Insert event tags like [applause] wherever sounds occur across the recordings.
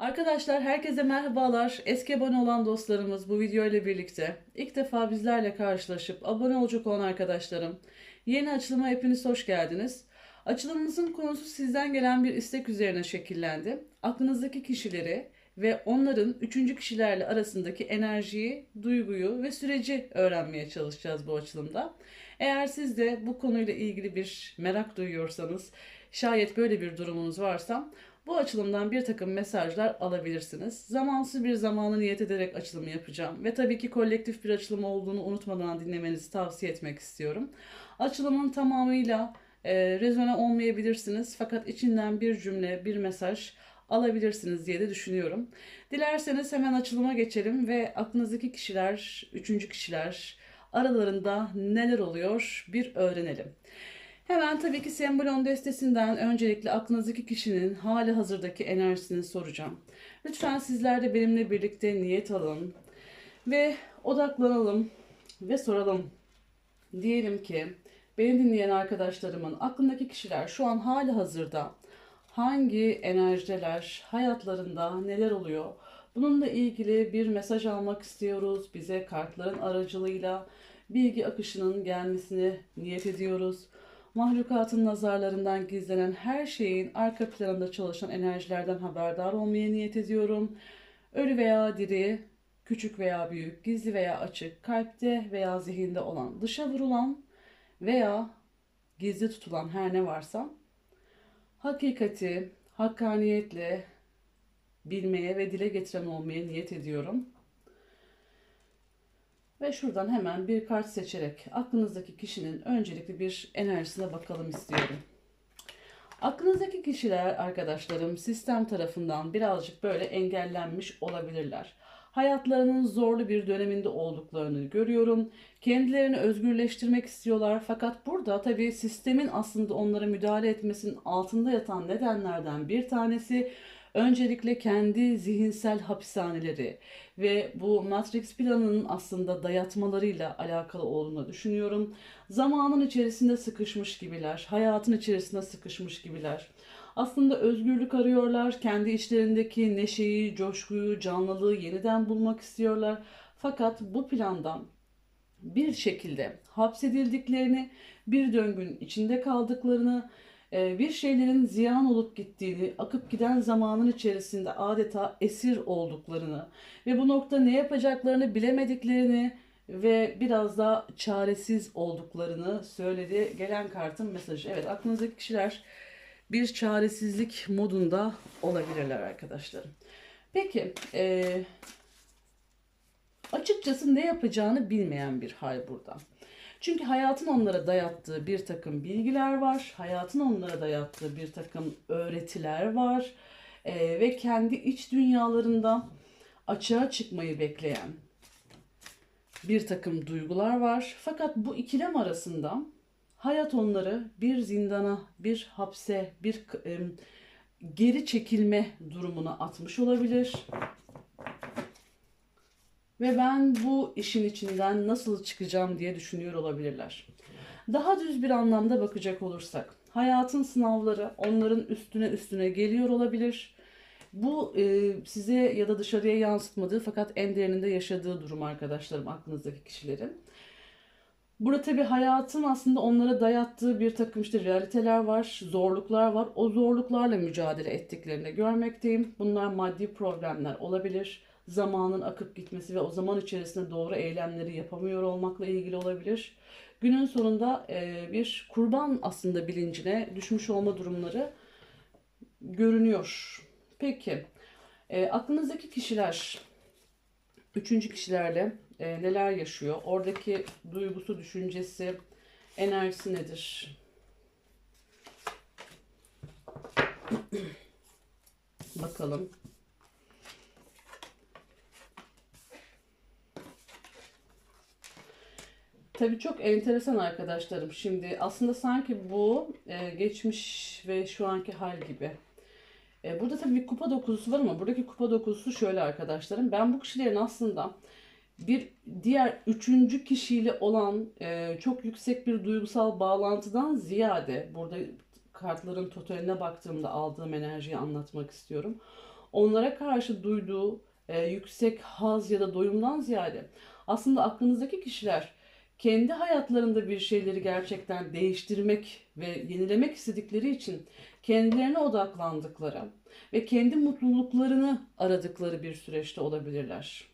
Arkadaşlar herkese merhabalar. Eski abone olan dostlarımız bu video ile birlikte ilk defa bizlerle karşılaşıp abone olacak olan arkadaşlarım. Yeni açılıma hepiniz hoş geldiniz. Açılımımızın konusu sizden gelen bir istek üzerine şekillendi. Aklınızdaki kişileri ve onların üçüncü kişilerle arasındaki enerjiyi, duyguyu ve süreci öğrenmeye çalışacağız bu açılımda. Eğer siz de bu konuyla ilgili bir merak duyuyorsanız, şayet böyle bir durumunuz varsa bu açılımdan bir takım mesajlar alabilirsiniz. Zamansız bir zamanı niyet ederek açılımı yapacağım. Ve tabii ki kolektif bir açılım olduğunu unutmadan dinlemenizi tavsiye etmek istiyorum. Açılımın tamamıyla e, rezone olmayabilirsiniz. Fakat içinden bir cümle, bir mesaj alabilirsiniz diye de düşünüyorum. Dilerseniz hemen açılıma geçelim ve aklınızdaki kişiler, üçüncü kişiler aralarında neler oluyor bir öğrenelim. Hemen tabii ki sembolon destesinden öncelikle aklınızdaki kişinin hali hazırdaki enerjisini soracağım. Lütfen sizler de benimle birlikte niyet alın ve odaklanalım ve soralım. Diyelim ki beni dinleyen arkadaşlarımın aklındaki kişiler şu an hali hazırda hangi enerjiler, hayatlarında neler oluyor? Bununla ilgili bir mesaj almak istiyoruz. Bize kartların aracılığıyla bilgi akışının gelmesini niyet ediyoruz mahlukatın nazarlarından gizlenen her şeyin arka planında çalışan enerjilerden haberdar olmaya niyet ediyorum. Ölü veya diri, küçük veya büyük, gizli veya açık, kalpte veya zihinde olan, dışa vurulan veya gizli tutulan her ne varsa hakikati hakkaniyetle bilmeye ve dile getiren olmaya niyet ediyorum. Ve şuradan hemen bir kart seçerek aklınızdaki kişinin öncelikli bir enerjisine bakalım istiyorum. Aklınızdaki kişiler arkadaşlarım sistem tarafından birazcık böyle engellenmiş olabilirler. Hayatlarının zorlu bir döneminde olduklarını görüyorum. Kendilerini özgürleştirmek istiyorlar fakat burada tabii sistemin aslında onlara müdahale etmesinin altında yatan nedenlerden bir tanesi Öncelikle kendi zihinsel hapishaneleri ve bu Matrix planının aslında dayatmalarıyla alakalı olduğunu düşünüyorum. Zamanın içerisinde sıkışmış gibiler, hayatın içerisinde sıkışmış gibiler. Aslında özgürlük arıyorlar, kendi içlerindeki neşeyi, coşkuyu, canlılığı yeniden bulmak istiyorlar. Fakat bu plandan bir şekilde hapsedildiklerini, bir döngünün içinde kaldıklarını, bir şeylerin ziyan olup gittiğini, akıp giden zamanın içerisinde adeta esir olduklarını ve bu nokta ne yapacaklarını bilemediklerini ve biraz da çaresiz olduklarını söyledi. Gelen kartın mesajı. Evet aklınızdaki kişiler bir çaresizlik modunda olabilirler arkadaşlarım. Peki e, açıkçası ne yapacağını bilmeyen bir hal burada. Çünkü hayatın onlara dayattığı bir takım bilgiler var. Hayatın onlara dayattığı bir takım öğretiler var. E, ve kendi iç dünyalarında açığa çıkmayı bekleyen bir takım duygular var. Fakat bu ikilem arasında hayat onları bir zindana, bir hapse, bir e, geri çekilme durumuna atmış olabilir. Ve ben bu işin içinden nasıl çıkacağım diye düşünüyor olabilirler. Daha düz bir anlamda bakacak olursak, hayatın sınavları onların üstüne üstüne geliyor olabilir. Bu e, size ya da dışarıya yansıtmadığı fakat en derininde yaşadığı durum arkadaşlarım aklınızdaki kişilerin. Burada tabii hayatın aslında onlara dayattığı bir takım işte realiteler var, zorluklar var. O zorluklarla mücadele ettiklerini görmekteyim. Bunlar maddi problemler olabilir zamanın akıp gitmesi ve o zaman içerisinde doğru eylemleri yapamıyor olmakla ilgili olabilir. Günün sonunda e, bir kurban aslında bilincine düşmüş olma durumları görünüyor. Peki, e, aklınızdaki kişiler, üçüncü kişilerle e, neler yaşıyor? Oradaki duygusu, düşüncesi, enerjisi nedir? Bakalım. Tabii çok enteresan arkadaşlarım. Şimdi aslında sanki bu e, geçmiş ve şu anki hal gibi. E, burada tabii bir kupa dokuzusu var ama buradaki kupa dokuzusu şöyle arkadaşlarım. Ben bu kişilerin aslında bir diğer üçüncü kişiyle olan e, çok yüksek bir duygusal bağlantıdan ziyade burada kartların totaline baktığımda aldığım enerjiyi anlatmak istiyorum. onlara karşı duyduğu e, yüksek haz ya da doyumdan ziyade aslında aklınızdaki kişiler kendi hayatlarında bir şeyleri gerçekten değiştirmek ve yenilemek istedikleri için kendilerine odaklandıkları ve kendi mutluluklarını aradıkları bir süreçte olabilirler.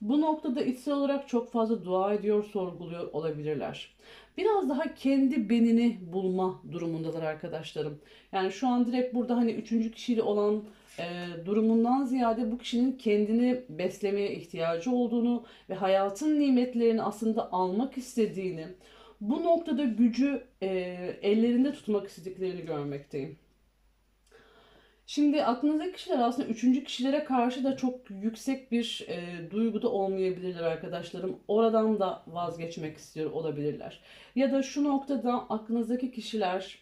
Bu noktada içsel olarak çok fazla dua ediyor, sorguluyor olabilirler. Biraz daha kendi benini bulma durumundalar arkadaşlarım. Yani şu an direkt burada hani üçüncü kişiyle olan e, durumundan ziyade bu kişinin kendini beslemeye ihtiyacı olduğunu ve hayatın nimetlerini aslında almak istediğini, bu noktada gücü e, ellerinde tutmak istediklerini görmekteyim. Şimdi aklınızdaki kişiler aslında üçüncü kişilere karşı da çok yüksek bir e, duyguda olmayabilirler arkadaşlarım. Oradan da vazgeçmek istiyor olabilirler. Ya da şu noktada aklınızdaki kişiler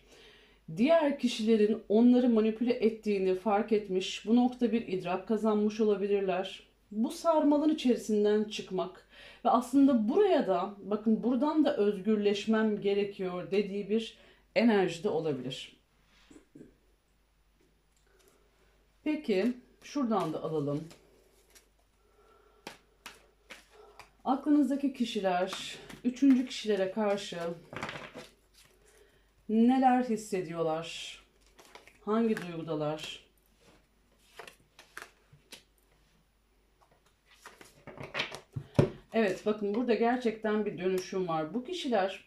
diğer kişilerin onları manipüle ettiğini fark etmiş, bu nokta bir idrak kazanmış olabilirler. Bu sarmalın içerisinden çıkmak ve aslında buraya da bakın buradan da özgürleşmem gerekiyor dediği bir enerjide olabilir. Peki şuradan da alalım. Aklınızdaki kişiler üçüncü kişilere karşı neler hissediyorlar? Hangi duygudalar? Evet bakın burada gerçekten bir dönüşüm var. Bu kişiler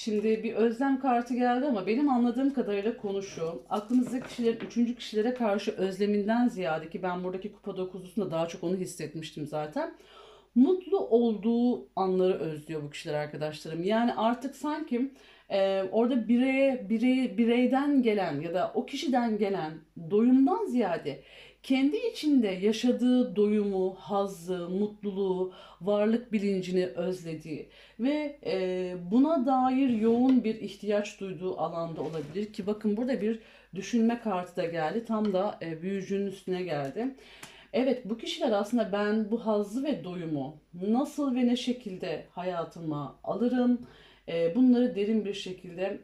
Şimdi bir özlem kartı geldi ama benim anladığım kadarıyla konu şu. Kişilerin üçüncü kişilere karşı özleminden ziyade ki ben buradaki kupa dokuzlusunda daha çok onu hissetmiştim zaten. Mutlu olduğu anları özlüyor bu kişiler arkadaşlarım. Yani artık sanki e, orada bireye, birey, bireyden gelen ya da o kişiden gelen doyumdan ziyade kendi içinde yaşadığı doyumu, hazzı, mutluluğu, varlık bilincini özlediği ve e, buna dair yoğun bir ihtiyaç duyduğu alanda olabilir ki bakın burada bir düşünme kartı da geldi. Tam da e, büyücünün üstüne geldi. Evet bu kişiler aslında ben bu hazzı ve doyumu nasıl ve ne şekilde hayatıma alırım e, bunları derin bir şekilde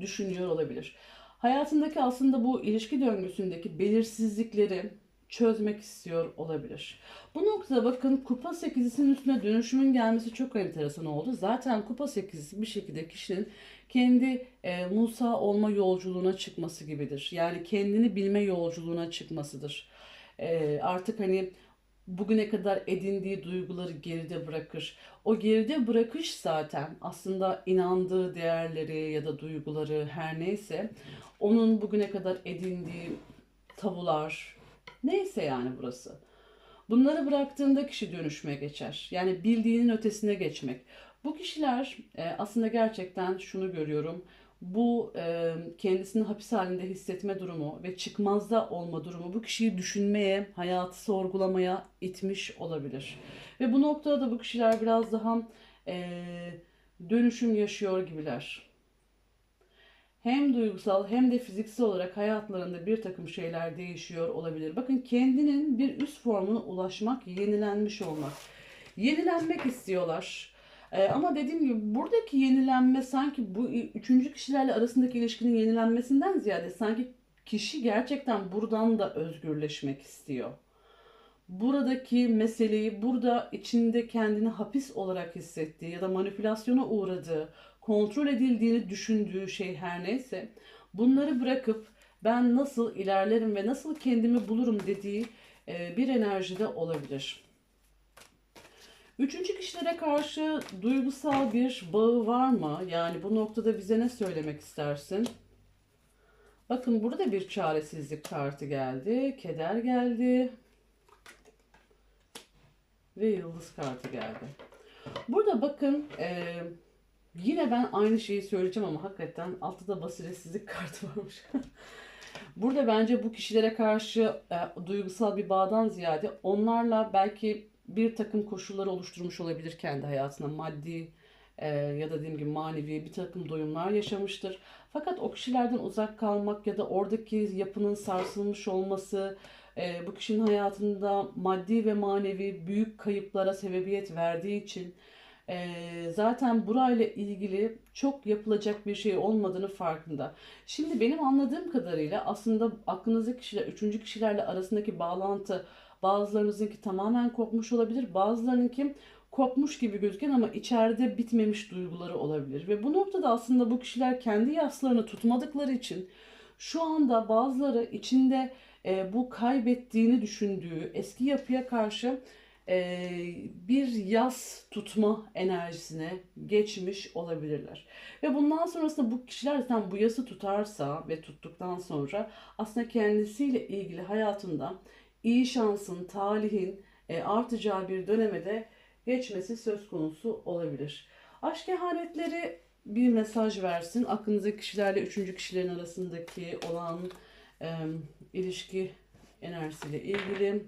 düşünüyor olabilir hayatındaki aslında bu ilişki döngüsündeki belirsizlikleri çözmek istiyor olabilir. Bu noktada bakın kupa 8'isinin üstüne dönüşümün gelmesi çok enteresan oldu. Zaten kupa 8'isi bir şekilde kişinin kendi e, Musa olma yolculuğuna çıkması gibidir. Yani kendini bilme yolculuğuna çıkmasıdır. E, artık hani bugüne kadar edindiği duyguları geride bırakır. O geride bırakış zaten aslında inandığı değerleri ya da duyguları her neyse onun bugüne kadar edindiği tabular neyse yani burası. Bunları bıraktığında kişi dönüşmeye geçer. Yani bildiğinin ötesine geçmek. Bu kişiler e, aslında gerçekten şunu görüyorum bu e, kendisini hapis halinde hissetme durumu ve çıkmazda olma durumu bu kişiyi düşünmeye, hayatı sorgulamaya itmiş olabilir. Ve bu noktada da bu kişiler biraz daha e, dönüşüm yaşıyor gibiler. Hem duygusal hem de fiziksel olarak hayatlarında bir takım şeyler değişiyor olabilir. Bakın kendinin bir üst formuna ulaşmak, yenilenmiş olmak. Yenilenmek istiyorlar e, ama dediğim gibi buradaki yenilenme sanki bu üçüncü kişilerle arasındaki ilişkinin yenilenmesinden ziyade sanki kişi gerçekten buradan da özgürleşmek istiyor. Buradaki meseleyi burada içinde kendini hapis olarak hissettiği ya da manipülasyona uğradığı, kontrol edildiğini düşündüğü şey her neyse bunları bırakıp ben nasıl ilerlerim ve nasıl kendimi bulurum dediği bir enerjide olabilir. Üçüncü kişilere karşı duygusal bir bağı var mı? Yani bu noktada bize ne söylemek istersin? Bakın burada bir çaresizlik kartı geldi. Keder geldi. Ve yıldız kartı geldi. Burada bakın e, yine ben aynı şeyi söyleyeceğim ama hakikaten altta basiretsizlik [laughs] kartı varmış. Burada bence bu kişilere karşı e, duygusal bir bağdan ziyade onlarla belki bir takım koşulları oluşturmuş olabilir kendi hayatına. Maddi e, ya da dediğim gibi manevi bir takım doyumlar yaşamıştır. Fakat o kişilerden uzak kalmak ya da oradaki yapının sarsılmış olması e, bu kişinin hayatında maddi ve manevi büyük kayıplara sebebiyet verdiği için e, zaten burayla ilgili çok yapılacak bir şey olmadığını farkında. Şimdi benim anladığım kadarıyla aslında aklınızdaki kişiler, üçüncü kişilerle arasındaki bağlantı bazılarınızınki tamamen kopmuş olabilir. Bazılarınınki kopmuş gibi gözüken ama içeride bitmemiş duyguları olabilir. Ve bu noktada aslında bu kişiler kendi yaslarını tutmadıkları için şu anda bazıları içinde e, bu kaybettiğini düşündüğü eski yapıya karşı e, bir yas tutma enerjisine geçmiş olabilirler. Ve bundan sonrasında bu kişiler zaten bu yası tutarsa ve tuttuktan sonra aslında kendisiyle ilgili hayatında iyi şansın, talihin e, artacağı bir dönemede geçmesi söz konusu olabilir. Aşk kehanetleri bir mesaj versin. Aklınızdaki kişilerle üçüncü kişilerin arasındaki olan e, ilişki enerjisiyle ilgili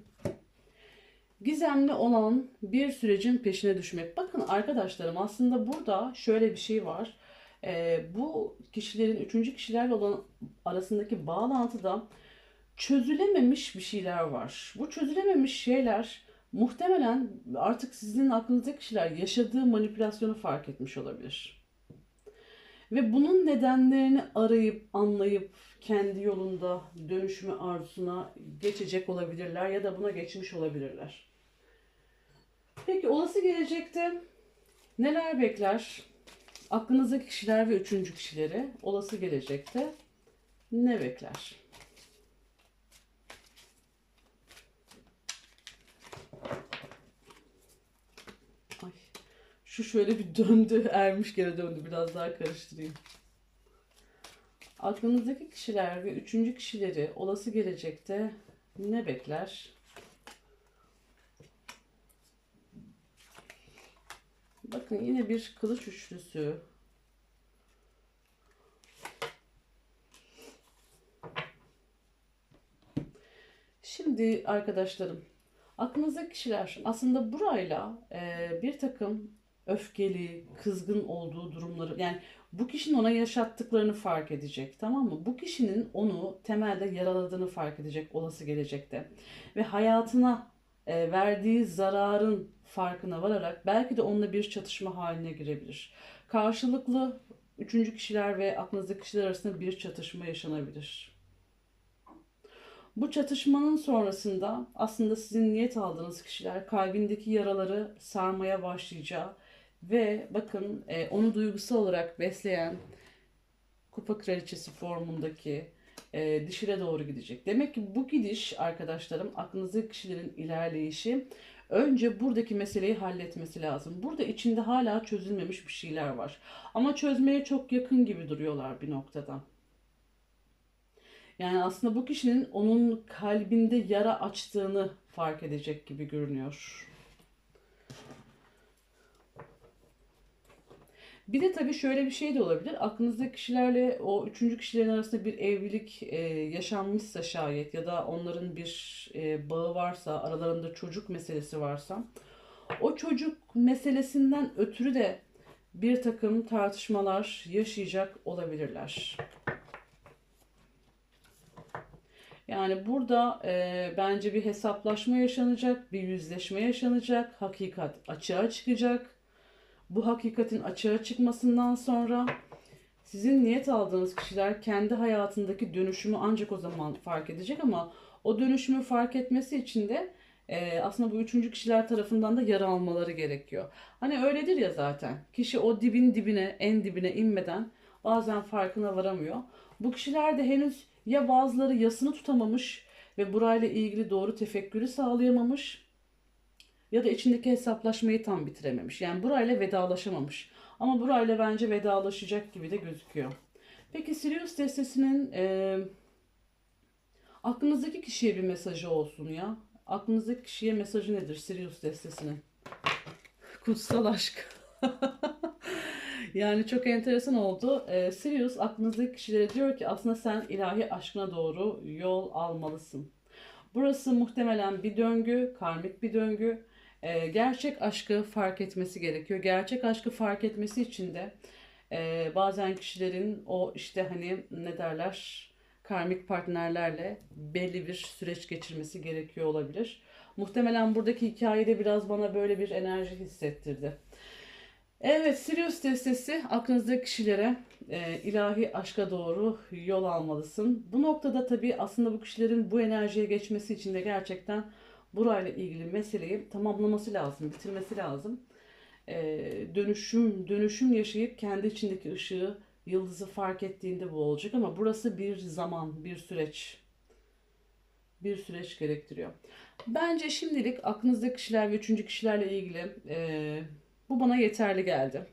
gizemli olan bir sürecin peşine düşmek. Bakın arkadaşlarım aslında burada şöyle bir şey var. E, bu kişilerin üçüncü kişilerle olan arasındaki bağlantıda çözülememiş bir şeyler var. Bu çözülememiş şeyler muhtemelen artık sizin aklınızdaki kişiler yaşadığı manipülasyonu fark etmiş olabilir. Ve bunun nedenlerini arayıp anlayıp kendi yolunda dönüşümü arzusuna geçecek olabilirler ya da buna geçmiş olabilirler. Peki olası gelecekte neler bekler? Aklınızdaki kişiler ve üçüncü kişileri olası gelecekte ne bekler? Şu şöyle bir döndü, [laughs] ermiş geri döndü. Biraz daha karıştırayım. Aklınızdaki kişiler ve üçüncü kişileri olası gelecekte ne bekler? Bakın yine bir kılıç üçlüsü. Şimdi arkadaşlarım, aklınızdaki kişiler aslında burayla e, bir takım öfkeli, kızgın olduğu durumları yani bu kişinin ona yaşattıklarını fark edecek tamam mı? Bu kişinin onu temelde yaraladığını fark edecek olası gelecekte. Ve hayatına e, verdiği zararın farkına vararak belki de onunla bir çatışma haline girebilir. Karşılıklı üçüncü kişiler ve aklınızdaki kişiler arasında bir çatışma yaşanabilir. Bu çatışmanın sonrasında aslında sizin niyet aldığınız kişiler kalbindeki yaraları sarmaya başlayacağı ve bakın e, onu duygusal olarak besleyen kupa kraliçesi formundaki e, dişile doğru gidecek. Demek ki bu gidiş arkadaşlarım aklınızdaki kişilerin ilerleyişi önce buradaki meseleyi halletmesi lazım. Burada içinde hala çözülmemiş bir şeyler var. Ama çözmeye çok yakın gibi duruyorlar bir noktada. Yani aslında bu kişinin onun kalbinde yara açtığını fark edecek gibi görünüyor. Bir de tabii şöyle bir şey de olabilir. Aklınızdaki kişilerle o üçüncü kişilerin arasında bir evlilik e, yaşanmışsa şayet ya da onların bir e, bağı varsa, aralarında çocuk meselesi varsa o çocuk meselesinden ötürü de bir takım tartışmalar yaşayacak olabilirler. Yani burada e, bence bir hesaplaşma yaşanacak, bir yüzleşme yaşanacak, hakikat açığa çıkacak bu hakikatin açığa çıkmasından sonra sizin niyet aldığınız kişiler kendi hayatındaki dönüşümü ancak o zaman fark edecek ama o dönüşümü fark etmesi için de e, aslında bu üçüncü kişiler tarafından da yara almaları gerekiyor. Hani öyledir ya zaten. Kişi o dibin dibine, en dibine inmeden bazen farkına varamıyor. Bu kişiler de henüz ya bazıları yasını tutamamış ve burayla ilgili doğru tefekkürü sağlayamamış ya da içindeki hesaplaşmayı tam bitirememiş. Yani burayla vedalaşamamış. Ama burayla bence vedalaşacak gibi de gözüküyor. Peki Sirius destesinin e, aklınızdaki kişiye bir mesajı olsun ya. Aklınızdaki kişiye mesajı nedir Sirius destesinin? [laughs] Kutsal aşk. [laughs] yani çok enteresan oldu. E, Sirius aklınızdaki kişilere diyor ki aslında sen ilahi aşkına doğru yol almalısın. Burası muhtemelen bir döngü, karmik bir döngü e, gerçek aşkı fark etmesi gerekiyor. Gerçek aşkı fark etmesi için de e, bazen kişilerin o işte hani ne derler karmik partnerlerle belli bir süreç geçirmesi gerekiyor olabilir. Muhtemelen buradaki hikayede biraz bana böyle bir enerji hissettirdi. Evet, Sirius destesi aklınızdaki kişilere e, ilahi aşka doğru yol almalısın. Bu noktada tabii aslında bu kişilerin bu enerjiye geçmesi için de gerçekten burayla ilgili meseleyi tamamlaması lazım, bitirmesi lazım. E, dönüşüm dönüşüm yaşayıp kendi içindeki ışığı, yıldızı fark ettiğinde bu olacak ama burası bir zaman, bir süreç. Bir süreç gerektiriyor. Bence şimdilik aklınızdaki kişiler ve üçüncü kişilerle ilgili e, bu bana yeterli geldi.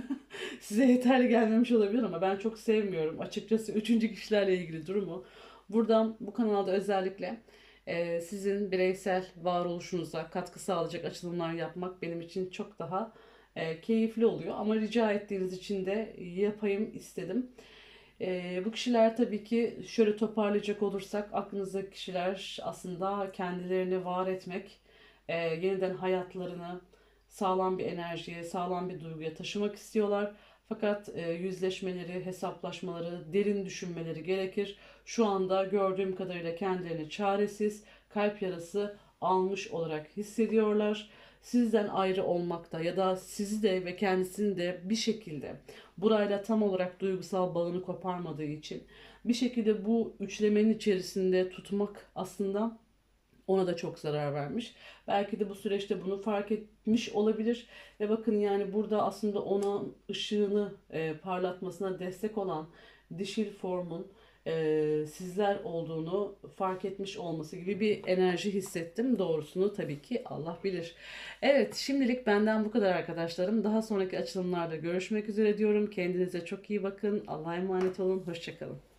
[laughs] Size yeterli gelmemiş olabilir ama ben çok sevmiyorum açıkçası üçüncü kişilerle ilgili durumu. Buradan bu kanalda özellikle e, sizin bireysel varoluşunuza katkı sağlayacak açılımlar yapmak benim için çok daha e, keyifli oluyor. Ama rica ettiğiniz için de yapayım istedim. E, bu kişiler tabii ki şöyle toparlayacak olursak aklınızdaki kişiler aslında kendilerini var etmek, e, yeniden hayatlarını sağlam bir enerjiye, sağlam bir duyguya taşımak istiyorlar. Fakat e, yüzleşmeleri, hesaplaşmaları, derin düşünmeleri gerekir. Şu anda gördüğüm kadarıyla kendilerini çaresiz, kalp yarası almış olarak hissediyorlar. Sizden ayrı olmakta ya da sizi de ve kendisini de bir şekilde burayla tam olarak duygusal bağını koparmadığı için bir şekilde bu üçlemenin içerisinde tutmak aslında ona da çok zarar vermiş. Belki de bu süreçte bunu fark etmiş olabilir. Ve bakın yani burada aslında ona ışığını e, parlatmasına destek olan dişil formun e, sizler olduğunu fark etmiş olması gibi bir enerji hissettim. Doğrusunu tabii ki Allah bilir. Evet şimdilik benden bu kadar arkadaşlarım. Daha sonraki açılımlarda görüşmek üzere diyorum. Kendinize çok iyi bakın. Allah'a emanet olun. Hoşçakalın.